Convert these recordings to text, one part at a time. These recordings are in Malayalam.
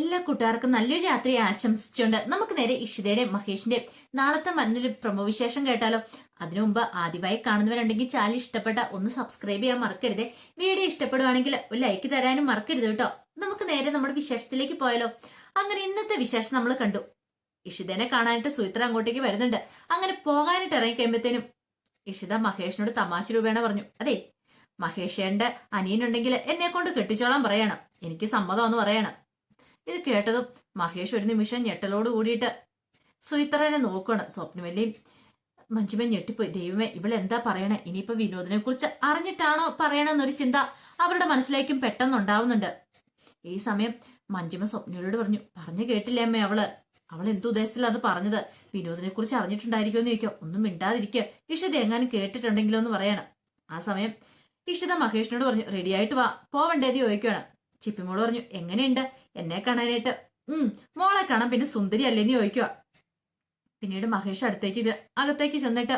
എല്ലാ കൂട്ടുകാർക്കും നല്ലൊരു രാത്രി ആശംസിച്ചുകൊണ്ട് നമുക്ക് നേരെ ഇഷിതയുടെ മഹേഷിന്റെ നാളത്തെ വന്നൊരു പ്രമോവിശേഷം കേട്ടാലോ? അതിനു മുമ്പ് ആദ്യമായി കാണുന്നവരുണ്ടെങ്കിൽ ചാനൽ ഇഷ്ടപ്പെട്ട ഒന്ന് സബ്സ്ക്രൈബ് ചെയ്യാൻ മറക്കരുത്. വീഡിയോ ഇഷ്ടപ്പെടുവാണെങ്കിൽ ഒരു ലൈക്ക് തരാനും മറക്കരുത് കേട്ടോ. നമുക്ക് നേരെ നമ്മുടെ വിശേഷത്തിലേക്ക് പോയാലോ? അങ്ങനെ ഇന്നത്തെ വിശേഷം നമ്മൾ കണ്ടു. ഇഷിതനെ കാണാനായിട്ട് സുയിത്ര അങ്ങോട്ടേക്ക് വരുന്നുണ്ട്. അങ്ങനെ പോകാനായിട്ട് ഇറങ്ങി കഴിയുമ്പോഴത്തേനും ഇഷിത മഹേഷിനോട് തമാശ രൂപേണ പറഞ്ഞു. അതെ മഹേഷേന്റെ അനിയനുണ്ടെങ്കിൽ എന്നെ കൊണ്ട് കെട്ടിച്ചോളാൻ പറയണം. എനിക്ക് സമ്മതമാന്ന് പറയണം. ഇത് കേട്ടതും മഹേഷ് ഒരു നിമിഷം ഞെട്ടലോട് കൂടിയിട്ട് സുയിത്രനെ നോക്കുകയാണ് സ്വപ്നവല്ലിയും മഞ്ജുമ ഞെട്ടിപ്പോയി. ദൈവമേ ഇവളെന്താ പറയണേ? ഇനിയിപ്പോ വിനോദിനെ കുറിച്ച് അറിഞ്ഞിട്ടാണോ പറയണമെന്നൊരു ചിന്ത അവരുടെ മനസ്സിലേക്കും പെട്ടെന്നുണ്ടാവുന്നുണ്ട്. ഈ സമയം മഞ്ജുമ സ്വപ്നയോട് പറഞ്ഞു പറഞ്ഞു കേട്ടില്ലേ അമ്മേ അവൾ? അവൾ എന്തു ഉദ്ദേശത്തിലാണ് അത് പറഞ്ഞത്? വിനോദിനെ കുറിച്ച് അറിഞ്ഞിട്ടുണ്ടായിരിക്കുമോ എന്ന് ഒന്നും മിണ്ടാതിരിക്കുക ഇഷിത എങ്ങാനും കേട്ടിട്ടുണ്ടെങ്കിലോ എന്ന് പറയണം. ആ സമയം ഇഷിത മഹേഷിനോട് പറഞ്ഞു റെഡിയായിട്ട് വാ. പോവണ്ടേത് ചോദിക്കുകയാണ്. ചിപ്പിമോട് പറഞ്ഞു എങ്ങനെയുണ്ട്? എന്നെ കാണാനായിട്ട്. ഉം മോളെ കാണാൻ പിന്നെ സുന്ദരി അല്ലേന്ന് ചോദിക്കുക പിന്നീട് മഹേഷ് അടുത്തേക്ക് ഇത് അകത്തേക്ക് ചെന്നിട്ട്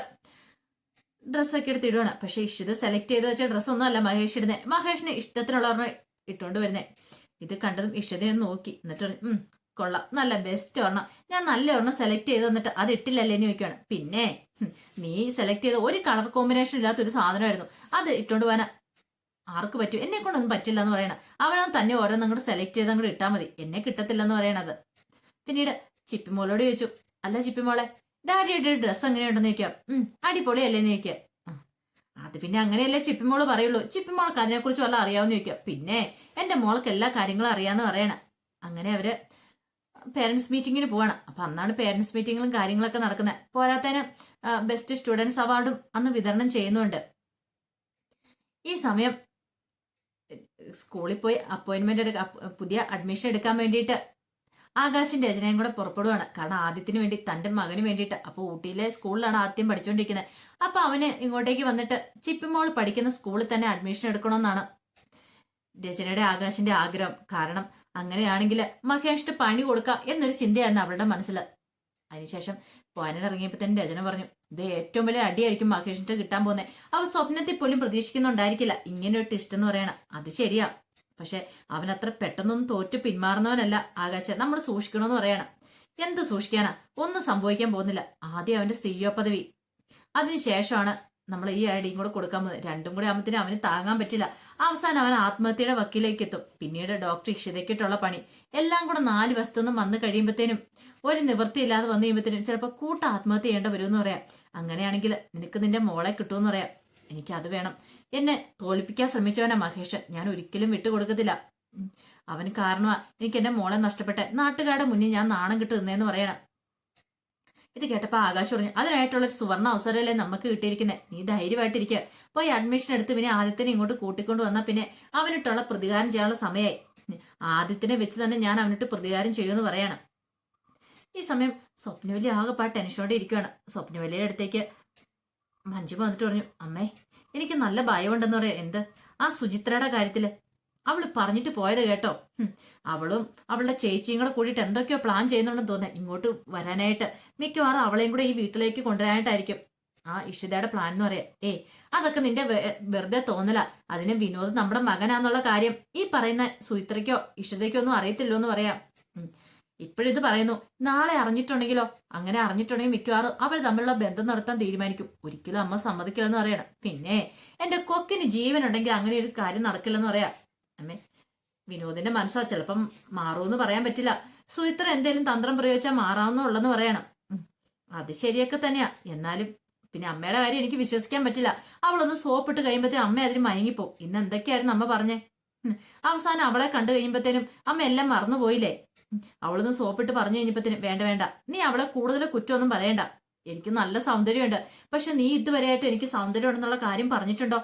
ഡ്രസ്സൊക്കെ എടുത്ത് ഇടുവാണ്. പക്ഷെ ഇഷിത സെലക്ട് ചെയ്ത് വെച്ച ഡ്രസ്സൊന്നും അല്ല മഹേഷ് ഇടുന്നത് മഹേഷിന് ഇഷ്ടത്തിനുള്ള ഒരെണ്ണം ഇട്ടുകൊണ്ട് വരുന്നേ. ഇത് കണ്ടതും ഇഷിതയെ നോക്കി. എന്നിട്ട് ഉം കൊള്ളാം. നല്ല ബെസ്റ്റ് ഒരെണ്ണം. ഞാൻ നല്ല ഒരെണ്ണം സെലക്ട് ചെയ്ത് തന്നിട്ട് അത് ഇട്ടില്ലല്ലേന്ന് ചോദിക്കുകയാണ് പിന്നെ നീ സെലക്ട് ചെയ്ത ഒരു കളർ കോമ്പിനേഷൻ ഇല്ലാത്ത ഒരു സാധനമായിരുന്നു. അത് ഇട്ടുകൊണ്ട് പോകാൻ ആർക്ക് പറ്റും? എന്നെ കൊണ്ടൊന്നും പറ്റില്ല എന്ന് പറയണം. അവനവൻ തന്നെ ഓരോന്നും അങ്ങോട്ട് സെലക്ട് ചെയ്ത് അങ്ങോട്ട് ഇട്ടാൽ മതി. എന്നെ കിട്ടത്തില്ലെന്ന് പറയണത്. പിന്നീട് ചിപ്പിമോളോട് ചോദിച്ചു അല്ല ചിപ്പിമോളെ ഡാഡിയുടെ ഡ്രസ്സ് എങ്ങനെയുണ്ടെന്ന് ചോദിക്കാം. ഉം അടിപൊളിയല്ലേന്ന് ചോദിക്കാം. അത് പിന്നെ അങ്ങനെയല്ലേ ചിപ്പിമോൾ പറയുള്ളൂ. ചിപ്പിമോൾക്ക് അതിനെക്കുറിച്ച് വല്ല അറിയാവുന്ന ചോദിക്കാം. പിന്നെ എന്റെ മോൾക്ക് എല്ലാ കാര്യങ്ങളും അറിയാന്ന് പറയണം. അങ്ങനെ അവർ പേരൻസ് മീറ്റിങ്ങിന് പോവാണ്. അപ്പൊ അന്നാണ് പേരൻസ് മീറ്റിങ്ങും കാര്യങ്ങളൊക്കെ നടക്കുന്നത് പോരാത്തതിന് ബെസ്റ്റ് സ്റ്റുഡൻസ് അവാർഡും അന്ന് വിതരണം ചെയ്യുന്നുണ്ട്. ഈ സമയം സ്കൂളിൽ പോയി അപ്പോയിന്റ്മെന്റ് എടുക്ക പുതിയ അഡ്മിഷൻ എടുക്കാൻ വേണ്ടിയിട്ട് ആകാശിന്റെ രചനയും കൂടെ പുറപ്പെടുവാണ്. കാരണം ആദ്യത്തിന് വേണ്ടി തന്റെ മകന് വേണ്ടിയിട്ട്. അപ്പൊ ഊട്ടിയിലെ സ്കൂളിലാണ് ആദ്യം പഠിച്ചുകൊണ്ടിരിക്കുന്നത് അപ്പൊ അവന് ഇങ്ങോട്ടേക്ക് വന്നിട്ട് ചിപ്പിമോൾ പഠിക്കുന്ന സ്കൂളിൽ തന്നെ അഡ്മിഷൻ എടുക്കണമെന്നാണ് രചനയുടെ ആകാശിന്റെ ആഗ്രഹം. കാരണം അങ്ങനെയാണെങ്കിൽ മഹേഷിന് പണി കൊടുക്കാം എന്നൊരു ചിന്തയായിരുന്നു അവളുടെ മനസ്സിൽ അതിനുശേഷം ഇറങ്ങിയപ്പോൾ തന്നെ രചന പറഞ്ഞു ഇത് ഏറ്റവും വലിയ അടിയായിരിക്കും മഹേഷിന്റെ കിട്ടാൻ പോകുന്നത് അവ സ്വപ്നത്തിൽ പോലും പ്രതീക്ഷിക്കുന്നുണ്ടായിരിക്കില്ല. ഇങ്ങനെ ഒരു ടിസ്റ്റ് എന്ന് പറയണം. അത് ശരിയാ. പക്ഷെ അവൻ അത്ര പെട്ടെന്നൊന്നും തോറ്റു പിന്മാറുന്നവനല്ല. ആകാശ നമ്മൾ സൂക്ഷിക്കണമെന്ന് പറയണം. എന്ത് സൂക്ഷിക്കാനാ? ഒന്നും സംഭവിക്കാൻ പോകുന്നില്ല. ആദ്യം അവന്റെ സിഇഒ പദവി. അതിനുശേഷമാണ് നമ്മൾ ഈ ഐഡിയും കൂടെ കൊടുക്കാൻ പോകുന്നത് രണ്ടും കൂടി ആകുമ്പത്തിന് അവന് താങ്ങാൻ പറ്റില്ല. അവസാനം അവൻ ആത്മഹത്യയുടെ വക്കിലേക്ക് എത്തും പിന്നീട് ഡോക്ടർ ഇഷിതയ്ക്കിട്ടുള്ള പണി. എല്ലാം കൂടെ നാല് വശത്തുനിന്നും വന്ന് കഴിയുമ്പത്തേനും ഒരു നിവൃത്തിയില്ലാതെ വന്നു കഴിയുമ്പോഴത്തേനും ചിലപ്പോൾ കൂട്ട ആത്മഹത്യ ചെയ്യേണ്ട വരുമെന്ന് പറയാം. അങ്ങനെയാണെങ്കിൽ നിനക്ക് നിന്റെ മോളെ കിട്ടുമെന്ന് പറയാം. എനിക്ക് അത് വേണം. എന്നെ തോൽപ്പിക്കാൻ ശ്രമിച്ചവനാ മഹേഷ്. ഞാൻ ഒരിക്കലും വിട്ടുകൊടുക്കത്തില്ല. അവന് കാരണമാ എനിക്ക് എന്റെ മോളെ നഷ്ടപ്പെട്ടെ. നാട്ടുകാരുടെ മുന്നിൽ ഞാൻ നാണം കിട്ടുന്നേന്ന് പറയണം. ഇത് കേട്ടപ്പോ ആകാശ് പറഞ്ഞു അതിനായിട്ടുള്ള ഒരു സുവർണ അവസരമല്ലേ നമുക്ക് കിട്ടിയിരിക്കുന്നത് നീ ധൈര്യമായിട്ടിരിക്കുക പോയി അഡ്മിഷൻ എടുത്ത് പിന്നെ ആദ്യത്തിനെ ഇങ്ങോട്ട് കൂട്ടിക്കൊണ്ട് വന്നാൽ പിന്നെ അവനിട്ടുള്ള പ്രതികാരം ചെയ്യാനുള്ള സമയമായി ആദ്യത്തിനെ വെച്ച് തന്നെ ഞാൻ അവനിട്ട് പ്രതികാരം ചെയ്യുമെന്ന് പറയണം. ഈ സമയം സ്വപ്നവല്ലി ആകെപ്പാട് ടെൻഷനോടെ ഇരിക്കുകയാണ് സ്വപ്നവല്ലിയുടെ അടുത്തേക്ക് മഞ്ജു വന്നിട്ട് പറഞ്ഞു അമ്മേ എനിക്ക് നല്ല ഭയമുണ്ടെന്ന് പറയാം എന്ത്? ആ സുചിത്രയുടെ കാര്യത്തിൽ അവൾ പറഞ്ഞിട്ട് പോയത് കേട്ടോ. അവളും അവളുടെ ചേച്ചിയും കൂടെ കൂടിയിട്ട് എന്തൊക്കെയോ പ്ലാൻ ചെയ്യുന്നുണ്ടെന്ന് തോന്നുന്നത് ഇങ്ങോട്ട് വരാനായിട്ട് മിക്കവാറും അവളെയും കൂടെ ഈ വീട്ടിലേക്ക് കൊണ്ടുവരാനായിട്ടായിരിക്കും. ആ ഇഷിതയുടെ പ്ലാൻ എന്ന് പറയാം. ഏ അതൊക്കെ നിന്റെ വെറുതെ തോന്നല. അതിന് വിനോദ് നമ്മുടെ മകനാന്നുള്ള കാര്യം ഈ പറയുന്ന സുയിത്രയ്ക്കോ ഇഷിതയ്ക്കോ ഒന്നും അറിയത്തില്ലോ എന്ന് പറയാം. ഇപ്പോഴിത് പറയുന്നു. നാളെ അറിഞ്ഞിട്ടുണ്ടെങ്കിലോ? അങ്ങനെ അറിഞ്ഞിട്ടുണ്ടെങ്കിൽ മിക്കവാറും അവൾ തമ്മിലുള്ള ബന്ധം നടത്താൻ തീരുമാനിക്കും. ഒരിക്കലും അമ്മ സമ്മതിക്കില്ലെന്ന് പറയണം. പിന്നെ എന്റെ കൊക്കിന് ജീവനുണ്ടെങ്കിൽ അങ്ങനെ ഒരു കാര്യം നടക്കില്ലെന്ന് പറയാം. അമ്മേ വിനോദിന്റെ മനസ്സാ ചിലപ്പം മാറുമെന്ന് പറയാൻ പറ്റില്ല. സുയിത്ര എന്തേലും തന്ത്രം പ്രയോഗിച്ചാൽ മാറാവുന്നുള്ളെന്ന് പറയണം. അത് ശരിയൊക്കെ തന്നെയാ. എന്നാലും പിന്നെ അമ്മയുടെ കാര്യം എനിക്ക് വിശ്വസിക്കാൻ പറ്റില്ല. അവളൊന്ന് സോപ്പിട്ട് കഴിയുമ്പോഴത്തേനും അമ്മ അതിന് മയങ്ങിപ്പോവും. ഇന്ന് എന്തൊക്കെയായിരുന്നു അമ്മ പറഞ്ഞേ? അവസാനം അവളെ കണ്ടു കഴിയുമ്പോഴത്തേനും അമ്മ എല്ലാം മറന്നുപോയില്ലേ. അവളൊന്ന് സോപ്പിട്ട് പറഞ്ഞു കഴിഞ്ഞപ്പോഴത്തേനും വേണ്ട വേണ്ട. നീ അവളെ കൂടുതൽ കുറ്റമൊന്നും പറയണ്ട. എനിക്ക് നല്ല സൗന്ദര്യമുണ്ട്. പക്ഷെ നീ ഇതുവരെയായിട്ട് എനിക്ക് സൗന്ദര്യം ഉണ്ടെന്നുള്ള കാര്യം പറഞ്ഞിട്ടുണ്ടോ?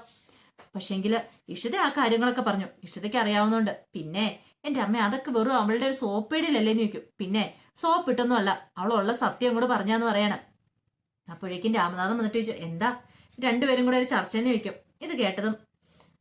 പക്ഷെങ്കിൽ ഇഷിത ആ കാര്യങ്ങളൊക്കെ പറഞ്ഞു. ഇഷിതയ്ക്ക് അറിയാവുന്നുണ്ട്. പിന്നെ എന്റെ അമ്മ അതൊക്കെ വെറും അവളുടെ ഒരു സോപ്പേടിയിലല്ലേന്ന് ചോദിക്കും. പിന്നെ സോപ്പ് ഇട്ടൊന്നുമല്ല അവളുള്ള സത്യം കൂടെ പറഞ്ഞാന്ന് പറയണം. അപ്പോഴേക്കും രാമനാഥൻ വന്നിട്ട് ചോദിച്ചു എന്താ? രണ്ടുപേരും കൂടെ ഒരു ചർച്ചയെന്ന് ചോദിക്കും. ഇത് കേട്ടതും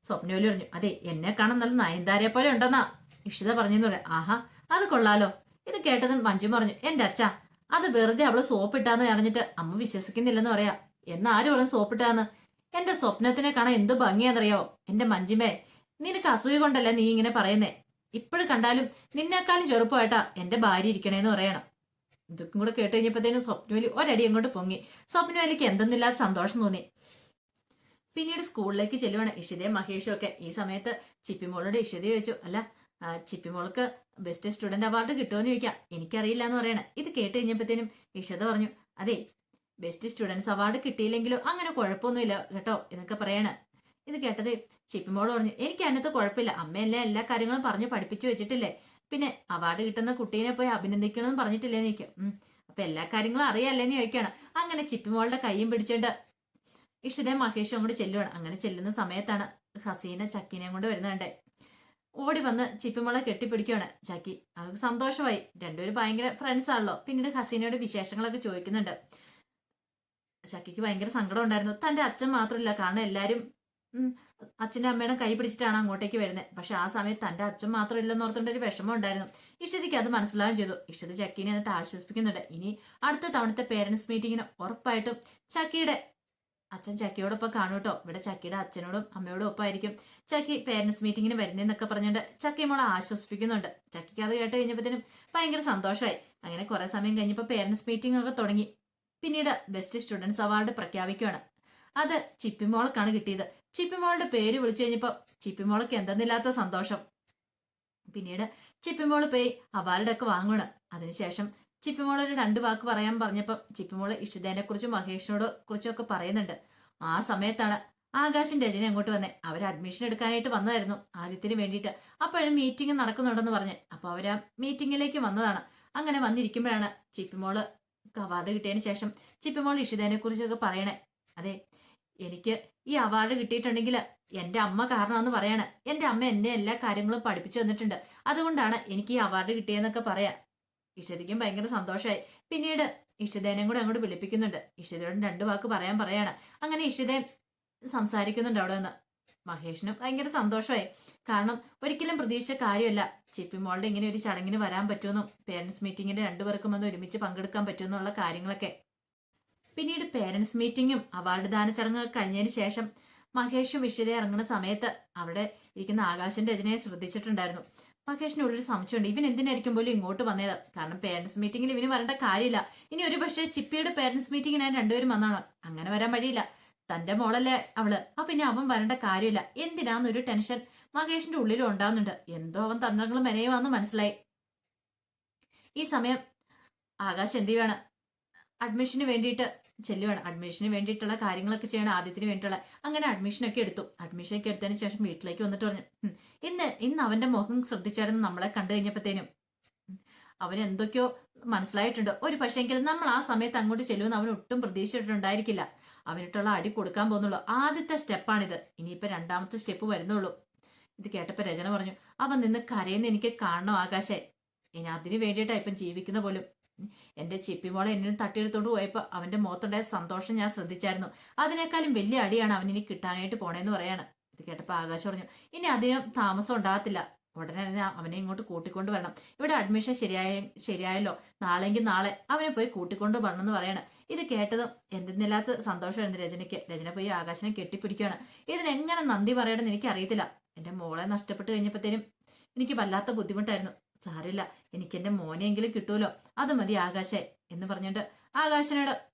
സ്വപ്നവലി പറഞ്ഞു അതെ എന്നെ കാണാൻ നല്ല നയൻതാരയെ പോലെ ഉണ്ടെന്നാ. ഇഷിത പറഞ്ഞെന്ന് പറയാം ആഹാ അത് കൊള്ളാലോ. ഇത് കേട്ടതും മഞ്ജു പറഞ്ഞു എന്റെ അച്ഛാ അത് വെറുതെ അവൾ സോപ്പിട്ടാന്ന് അറിഞ്ഞിട്ട് അമ്മ വിശ്വസിക്കുന്നില്ലെന്ന് പറയാ. എന്നാരും അവളും സോപ്പിട്ടാന്ന്? എന്റെ സ്വപ്നത്തിനെ കാണാൻ എന്ത് ഭംഗിയാന്നറിയോ എന്റെ മഞ്ജിമേ നിനക്ക് അസൂയ കൊണ്ടല്ല നീ ഇങ്ങനെ പറയുന്നേ? ഇപ്പോഴും കണ്ടാലും നിന്നെക്കാളും ചെറുപ്പമായിട്ടാ എന്റെ ഭാര്യ ഇരിക്കണേന്ന് പറയണം. ഇതൊക്കെ കൂടെ കേട്ട് കഴിഞ്ഞപ്പോഴത്തേനും സ്വപ്നവലി ഒരടി അങ്ങോട്ട് പൊങ്ങി. സ്വപ്നവലിക്ക് എന്തെന്നില്ലാത്ത സന്തോഷം തോന്നി. പിന്നീട് സ്കൂളിലേക്ക് ചെല്ലുവാണ് ഇഷിതയും മഹേഷും ഒക്കെ. ഈ സമയത്ത് ചിപ്പിമോളോട് ഇഷിത ചോദിച്ചു അല്ല ചിപ്പിമോൾക്ക് ബെസ്റ്റ് സ്റ്റുഡന്റ് അവാർഡ് കിട്ടുമെന്ന് ചോദിക്കാം. എനിക്കറിയില്ല എന്ന് പറയണേ. ഇത് കേട്ട് കഴിഞ്ഞപ്പോഴത്തേനും ഇഷിത പറഞ്ഞു അതെ ബെസ്റ്റ് സ്റ്റുഡൻസ് അവാർഡ് കിട്ടിയില്ലെങ്കിലും അങ്ങനെ കുഴപ്പമൊന്നുമില്ല കേട്ടോ എന്നൊക്കെ പറയാണ്. ഇത് കേട്ടത് ചിപ്പിമോൾ പറഞ്ഞു എനിക്ക് അതിനകത്ത് കുഴപ്പമില്ല അമ്മയല്ലേ എല്ലാ കാര്യങ്ങളും പറഞ്ഞു പഠിപ്പിച്ചു വെച്ചിട്ടില്ലേ? പിന്നെ അവാർഡ് കിട്ടുന്ന കുട്ടീനെ പോയി അഭിനന്ദിക്കണമെന്ന് പറഞ്ഞിട്ടില്ലേന്ന് എനിക്ക്. അപ്പൊ എല്ലാ കാര്യങ്ങളും അറിയാല്ലേന്ന് ചോദിക്കണം. അങ്ങനെ ചിപ്പിമോളുടെ കൈയും പിടിച്ചോണ്ട് ഇഷിതയും മഹേഷും അങ്ങോട്ട് ചെല്ലുവാണ്. അങ്ങനെ ചെല്ലുന്ന സമയത്താണ് ഹസീന ചക്കിനെയും കൊണ്ട് വരുന്നുണ്ട് ഓടി വന്ന് ചിപ്പിമോളെ കെട്ടിപ്പിടിക്കുകയാണ് ചക്കി അവർക്ക് സന്തോഷമായി. രണ്ടുപേരും ഭയങ്കര ഫ്രണ്ട്സ് ആണല്ലോ. പിന്നീട് ഹസീനയുടെ വിശേഷങ്ങളൊക്കെ ചോദിക്കുന്നുണ്ട്. ചക്കിക്ക് ഭയങ്കര സങ്കടം ഉണ്ടായിരുന്നു. തന്റെ അച്ഛൻ മാത്രമില്ല കാരണം എല്ലാരും അച്ഛന്റെ അമ്മയുടെ കൈ പിടിച്ചിട്ടാണ് അങ്ങോട്ടേക്ക് വരുന്നത്. പക്ഷെ ആ സമയത്ത് തന്റെ അച്ഛൻ മാത്രം ഇല്ലെന്ന് ഓർത്തുകൊണ്ട് ഒരു വിഷമം ഉണ്ടായിരുന്നു. ഇഷ്ടതിക്ക് അത് മനസ്സിലാവുകയും ചെയ്തു. ഇഷ്ടത് ചക്കീനെ എന്നിട്ട് ആശ്വസിപ്പിക്കുന്നുണ്ട്. ഇനി അടുത്ത തവണത്തെ പേരൻസ് മീറ്റിങ്ങിന് ഉറപ്പായിട്ടും ചക്കിയുടെ അച്ഛൻ ചക്കിയോടൊപ്പം കാണും കേട്ടോ. ഇവിടെ ചക്കിയുടെ അച്ഛനോടും അമ്മയോടും ഒപ്പം ആയിരിക്കും ചക്കി പേരൻസ് മീറ്റിങ്ങിന് വരുന്നതെന്നൊക്കെ പറഞ്ഞുകൊണ്ട് ചക്കി മോളെ ആശ്വസിപ്പിക്കുന്നുണ്ട്. ചക്കിക്ക് അത് കേട്ട് കഴിഞ്ഞപ്പോഴത്തേനും ഭയങ്കര സന്തോഷമായി. അങ്ങനെ കുറെ സമയം കഴിഞ്ഞപ്പോൾ പേരൻസ് മീറ്റിംഗ് ഒക്കെ തുടങ്ങി. പിന്നീട് ബെസ്റ്റ് സ്റ്റുഡൻസ് അവാർഡ് പ്രഖ്യാപിക്കുകയാണ്. അത് ചിപ്പിമോൾക്കാണ് കിട്ടിയത്. ചിപ്പിമോളുടെ പേര് വിളിച്ചു കഴിഞ്ഞപ്പോൾ ചിപ്പിമോൾക്ക് എന്തെന്നില്ലാത്ത സന്തോഷം. പിന്നീട് ചിപ്പിമോൾ പോയി അവാർഡൊക്കെ വാങ്ങണം അതിനുശേഷം ചിപ്പിമോൾ ഒരു രണ്ട് വാക്ക് പറയാൻ പറഞ്ഞപ്പോൾ ചിപ്പിമോൾ ഇഷിതേനെ കുറിച്ചും മഹേഷിനോട് കുറിച്ചും പറയുന്നുണ്ട്. ആ സമയത്താണ് ആകാശിന്റെ രചന അങ്ങോട്ട് വന്നേ. അവർ അഡ്മിഷൻ എടുക്കാനായിട്ട് വന്നതായിരുന്നു. ആദ്യത്തിന് വേണ്ടിയിട്ട്. അപ്പോഴും മീറ്റിംഗ് നടക്കുന്നുണ്ടെന്ന് പറഞ്ഞ്. അപ്പോൾ അവർ ആ വന്നതാണ്. അങ്ങനെ വന്നിരിക്കുമ്പോഴാണ് ചിപ്പിമോൾ അവാർഡ് കിട്ടിയതിന് ശേഷം ചിപ്പിമോൾ ഇഷിതേനെ കുറിച്ചൊക്കെ പറയണേ. അതെ എനിക്ക് ഈ അവാർഡ് കിട്ടിയിട്ടുണ്ടെങ്കിൽ എന്റെ അമ്മ കാരണമെന്ന് പറയാണ്. എന്റെ അമ്മ എന്നെ എല്ലാ കാര്യങ്ങളും പഠിപ്പിച്ചു തന്നിട്ടുണ്ട്. അതുകൊണ്ടാണ് എനിക്ക് ഈ അവാർഡ് കിട്ടിയെന്നൊക്കെ പറയാം. ഇഷിതയ്ക്കും ഭയങ്കര സന്തോഷമായി പിന്നീട് ഇഷിതേനെയും കൂടെ അങ്ങോട്ട് വിളിപ്പിക്കുന്നുണ്ട്. ഇഷിതയോട് രണ്ടു വാക്ക് പറയാൻ പറയാണ്. അങ്ങനെ ഇഷിതയും സംസാരിക്കുന്നുണ്ട് അവിടെ നിന്ന് മഹേഷിനും ഭയങ്കര സന്തോഷമായി. കാരണം ഒരിക്കലും പ്രതീക്ഷ കാര്യമല്ല. ചിപ്പി മോളുടെ ഇങ്ങനെ ഒരു ചടങ്ങിന് വരാൻ പറ്റുമെന്നും പേരൻസ് മീറ്റിങ്ങിന്റെ രണ്ടുപേർക്കും വന്ന് ഒരുമിച്ച് പങ്കെടുക്കാൻ പറ്റുമെന്നുള്ള കാര്യങ്ങളൊക്കെ. പിന്നീട് പേരൻസ് മീറ്റിങ്ങും അവാർഡ് ദാന ചടങ്ങൊക്കെ കഴിഞ്ഞതിന് ശേഷം മഹേഷും വിഷയത ഇറങ്ങുന്ന സമയത്ത് അവിടെ ഇരിക്കുന്ന ആകാശിന്റെ രചനയെ ശ്രദ്ധിച്ചിട്ടുണ്ടായിരുന്നു. മഹേഷിനുള്ളിൽ ഒരു സംശയമുണ്ട് ഇവൻ എന്തിനായിരിക്കും പോലും ഇങ്ങോട്ട് വന്നത്? കാരണം പേരൻസ് മീറ്റിംഗിൽ ഇവന് വരേണ്ട കാര്യമില്ല. ഇനി ഒരു പക്ഷേ ചിപ്പിയുടെ പേരൻസ് മീറ്റിംഗിനായി രണ്ടുപേരും വന്നാണ്. അങ്ങനെ വരാൻ വഴിയില്ല. തന്റെ മോളല്ലേ അവൾ? ആ പിന്നെ അവൻ വരേണ്ട കാര്യമില്ല. എന്തിനാന്നൊരു ടെൻഷൻ മഹേഷിന്റെ ഉള്ളിലും ഉണ്ടാവുന്നുണ്ട്. എന്തോ അവൻ തന്ത്രങ്ങളും മെനയുവാന്ന് മനസ്സിലായി. ഈ സമയം ആകാശ് എന്ത് ചെയ്യാണ് അഡ്മിഷന് വേണ്ടിയിട്ട് ചെല്ലുവാണ്. അഡ്മിഷന് വേണ്ടിയിട്ടുള്ള കാര്യങ്ങളൊക്കെ ചെയ്യണം ആദ്യത്തിന് വേണ്ടിയിട്ടുള്ള. അങ്ങനെ അഡ്മിഷനൊക്കെ എടുത്തു. അഡ്മിഷനൊക്കെ എടുത്തതിന് ശേഷം വീട്ടിലേക്ക് വന്നിട്ട് പറഞ്ഞു ഇന്ന് ഇന്ന് അവന്റെ മുഖം ശ്രദ്ധിച്ചായിരുന്നു നമ്മളെ കണ്ടു കഴിഞ്ഞപ്പോഴത്തേനും. അവൻ എന്തൊക്കെയോ മനസ്സിലായിട്ടുണ്ട്. ഒരു പക്ഷേങ്കിൽ നമ്മൾ ആ സമയത്ത് അങ്ങോട്ട് ചെല്ലുമെന്ന് അവൻ ഒട്ടും പ്രതീക്ഷിച്ചിട്ടുണ്ടായിരിക്കില്ല. അവനിട്ടുള്ള അടി കൊടുക്കാൻ പോകുന്നുള്ളൂ. ആദ്യത്തെ സ്റ്റെപ്പാണിത് ഇനിയിപ്പോൾ രണ്ടാമത്തെ സ്റ്റെപ്പ് വരുന്നുള്ളൂ. ഇത് കേട്ടപ്പോൾ രചന പറഞ്ഞു അവൻ നിന്ന് കരയുന്ന എനിക്ക് കാണണം ആകാശേ. ഇനി അതിന് വേണ്ടിയിട്ടാ ഇപ്പം ജീവിക്കുന്ന പോലും. എന്റെ ചിപ്പിമോളെ എന്നും തട്ടിയെടുത്തോണ്ട് പോയപ്പോ അവന്റെ മുഖത്തുണ്ടായ സന്തോഷം ഞാൻ ശ്രദ്ധിച്ചായിരുന്നു. അതിനേക്കാളും വലിയ അടിയാണ് അവൻ ഇനി കിട്ടാനായിട്ട് പോണേന്ന് പറയാണ്. ഇത് കേട്ടപ്പോ ആകാശം പറഞ്ഞു ഇനി അധികം താമസം ഉണ്ടാകത്തില്ല. ഉടനെ തന്നെ അവനെ ഇങ്ങോട്ട് കൂട്ടിക്കൊണ്ട് വരണം. ഇവിടെ അഡ്മിഷൻ ശരിയായ ശരിയായല്ലോ. നാളെങ്കിൽ നാളെ അവനെ പോയി കൂട്ടിക്കൊണ്ട് വരണം എന്ന് പറയണം. ഇത് കേട്ടതും എന്തെന്നില്ലാത്ത സന്തോഷമായിരുന്നു രചനയ്ക്ക് രചന പോയി ആകാശനെ കെട്ടിപ്പിടിക്കുകയാണ്. ഇതിനെങ്ങനെ നന്ദി പറയണമെന്ന് എനിക്ക് അറിയത്തില്ല എന്റെ മോളെ നഷ്ടപ്പെട്ട് കഴിഞ്ഞപ്പോഴത്തേനും എനിക്ക് വല്ലാത്ത ബുദ്ധിമുട്ടായിരുന്നു. സാരമില്ല. എനിക്ക് എന്റെ മോനെയെങ്കിലും കിട്ടുമല്ലോ. അത് മതി ആകാശേ എന്ന് പറഞ്ഞുകൊണ്ട് ആകാശനോട്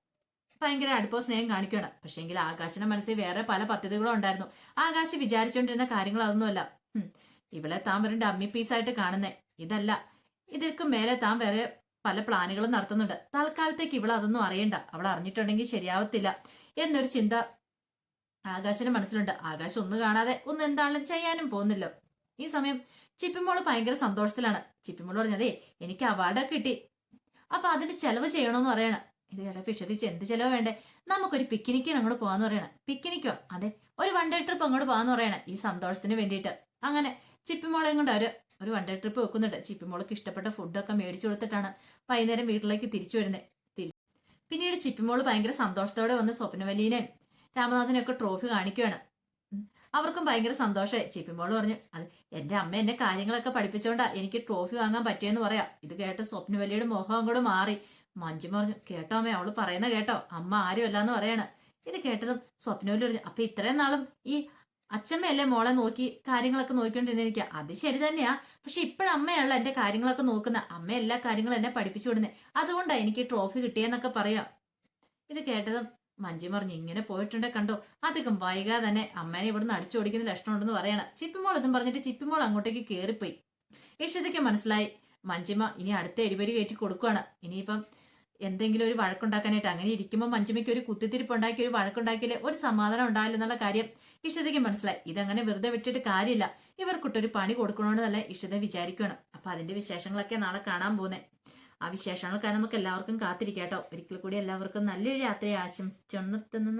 ഭയങ്കര അടുപ്പോ സ്നേഹം കാണിക്കുകയാണ്. പക്ഷേങ്കിൽ ആകാശന്റെ മനസ്സിൽ വേറെ പല പദ്ധതികളും ഉണ്ടായിരുന്നു. ആകാശ് വിചാരിച്ചുകൊണ്ടിരുന്ന കാര്യങ്ങൾ അതൊന്നുമല്ല ഇവളെ താൻ വരണ്ട അമ്മി പീസായിട്ട് കാണുന്നേ. ഇതല്ല. ഇതിൽക്ക് മേലെ താൻ വേറെ പല പ്ലാനുകളും നടത്തുന്നുണ്ട്. തൽക്കാലത്തേക്ക് ഇവൾ അതൊന്നും അറിയണ്ട. അവൾ അറിഞ്ഞിട്ടുണ്ടെങ്കിൽ ശരിയാവത്തില്ല എന്നൊരു ചിന്ത ആകാശിന്റെ മനസ്സിലുണ്ട്. ആകാശം ഒന്നും കാണാതെ ഒന്നും എന്താണെങ്കിലും ചെയ്യാനും പോകുന്നില്ല. ഈ സമയം ചിപ്പിമോൾ ഭയങ്കര സന്തോഷത്തിലാണ്. ചിപ്പിമോൾ പറഞ്ഞതേ എനിക്ക് അവാർഡൊക്കെ കിട്ടി. അപ്പൊ അതിന് ചെലവ് ചെയ്യണമെന്ന് പറയണം. ഇത് കേട്ട ഫിഷത്തിച്ച് എന്ത് ചെലവ് വേണ്ടേ? നമുക്കൊരു പിക്നിക്കിന് അങ്ങോട്ട് പോവാന്ന് പറയണം. പിക്നിക്കോ അതെ ഒരു വൺ ഡേ ട്രിപ്പ് അങ്ങോട്ട് പോവാന്ന് പറയണം ഈ സന്തോഷത്തിന് വേണ്ടിയിട്ട്. അങ്ങനെ ചിപ്പിമോളെയും കൊണ്ട് അവർ ഒരു വൺ ഡേ ട്രിപ്പ് വെക്കുന്നുണ്ട്. ചിപ്പിമോൾക്ക് ഇഷ്ടപ്പെട്ട ഫുഡൊക്കെ മേടിച്ചു കൊടുത്തിട്ടാണ് വൈകുന്നേരം വീട്ടിലേക്ക് തിരിച്ചു വരുന്നത് പിന്നീട് ചിപ്പിമോൾ ഭയങ്കര സന്തോഷത്തോടെ വന്ന് സ്വപ്നവല്ലിനെയും രാമനാഥനെയൊക്കെ ട്രോഫി കാണിക്കുകയാണ് അവർക്കും ഭയങ്കര സന്തോഷമായി ചിപ്പിമോൾ പറഞ്ഞു അത് എന്റെ അമ്മ എന്നെ കാര്യങ്ങളൊക്കെ പഠിപ്പിച്ചോണ്ടാ എനിക്ക് ട്രോഫി വാങ്ങാൻ പറ്റിയെന്ന് പറയാം. ഇത് കേട്ട് സ്വപ്നവല്ലിയുടെ മുഖം അങ്ങോട്ട് മാറി. മഞ്ജു പറഞ്ഞു കേട്ടോ അമ്മേ അവൾ പറയുന്ന കേട്ടോ. അമ്മ ആരും എന്ന് പറയാണ്. ഇത് കേട്ടതും സ്വപ്നവല്ലി പറഞ്ഞു അപ്പൊ ഇത്രയും നാളും ഈ അച്ഛമ്മയല്ലേ മോളെ നോക്കി കാര്യങ്ങളൊക്കെ നോക്കിക്കൊണ്ടിരുന്നിരിക്കുക അത് ശരി തന്നെയാ. പക്ഷെ ഇപ്പോഴമ്മയാണല്ലോ എന്റെ കാര്യങ്ങളൊക്കെ നോക്കുന്ന. അമ്മ എല്ലാ കാര്യങ്ങളും എന്നെ പഠിപ്പിച്ചു വിടുന്നത് അതുകൊണ്ടാണ് എനിക്ക് ട്രോഫി കിട്ടിയെന്നൊക്കെ പറയാം ഇത് കേട്ടതും മഞ്ജു പറഞ്ഞു ഇങ്ങനെ പോയിട്ടുണ്ടെ കണ്ടോ? അധികം വൈകാതെ തന്നെ അമ്മേനെ ഇവിടുന്ന് അടിച്ചോടിക്കുന്ന ലക്ഷണമുണ്ടെന്ന് പറയണം. ചിപ്പിമോൾ എന്നും പറഞ്ഞിട്ട് ചിപ്പിമോൾ അങ്ങോട്ടേക്ക് കയറിപ്പോയി ഇഷ്ടതയ്ക്ക് മനസ്സിലായി മഞ്ജിമ ഇനി അടുത്ത എരിപരി കയറ്റി കൊടുക്കുകയാണ് ഇനിയിപ്പം എന്തെങ്കിലും ഒരു വഴക്കുണ്ടാക്കാനായിട്ട്. അങ്ങനെ ഇരിക്കുമ്പോൾ മഞ്ജുമയ്ക്ക് ഒരു കുത്തിത്തിരിപ്പ് ഉണ്ടാക്കി ഒരു വഴക്കുണ്ടാക്കിയില്ലേ ഒരു സമാധാനം ഉണ്ടാവില്ല എന്നുള്ള കാര്യം ഇഷ്ടതയ്ക്ക് മനസ്സിലായി. ഇതങ്ങനെ വെറുതെ വിട്ടിട്ട് കാര്യമില്ല. ഇവർക്കിട്ടൊരു പണി കൊടുക്കണമെന്നല്ല ഇഷ്ടത വിചാരിക്കണം അപ്പൊ അതിന്റെ വിശേഷങ്ങളൊക്കെ നാളെ കാണാൻ പോകുന്നേ ആ വിശേഷങ്ങളൊക്കെ നമുക്ക് എല്ലാവർക്കും കാത്തിരിക്കാട്ടോ ഒരിക്കൽ കൂടി എല്ലാവർക്കും നല്ലൊരു യാത്രയെ ആശംസിച്ചു നിർത്തുന്നു